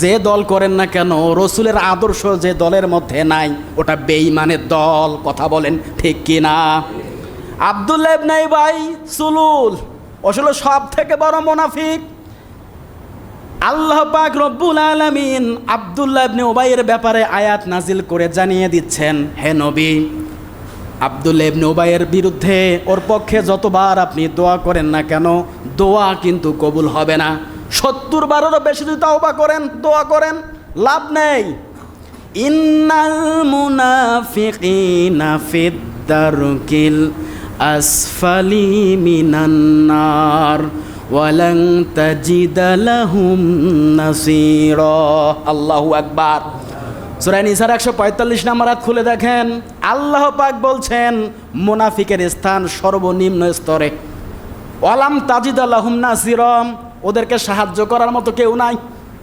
যে দল করেন না কেন, রসুলের আদর্শ যে দলের মধ্যে নাই, ওটা বেইমানের দল, কথা বলেন ঠিক কি না আবদুল্লাহ ইবনে ভাই সুলুল, আসলে সব থেকে বড় মুনাফিক। আল্লাহ পাক রব্বুল আলামিন আব্দুল্লাহ ইবনে উবাইয়ের ব্যাপারে আয়াত নাজিল করে জানিয়ে দিচ্ছেন, হে নবী, আব্দুল্লাহ ইবনে উবাইয়ের বিরুদ্ধে ওর পক্ষে যতবার আপনি দোয়া করেন না কেন, দোয়া কিন্তু কবুল হবে না। সত্তর বারেরও বেশি যদি তওবা করেন, দোয়া করেন, লাভ নেই। ইন্নাল মুনাফিকিনা ফিদ দারকিল আসফালি মিনান নার ওয়ালাং তাজিদ লাহুম নাসীরা। আল্লাহু আকবার। সূরা নিসার 145 নম্বর আয়াত খুলে দেখেন, আল্লাহ পাক বলছেন, মুনাফিকের স্থান সর্বনিম্ন স্তরে। ওয়ালাম তাজিদ লাহুম নাসীরা। ওদেরকে সাহায্য করার মতো কেউ নাই।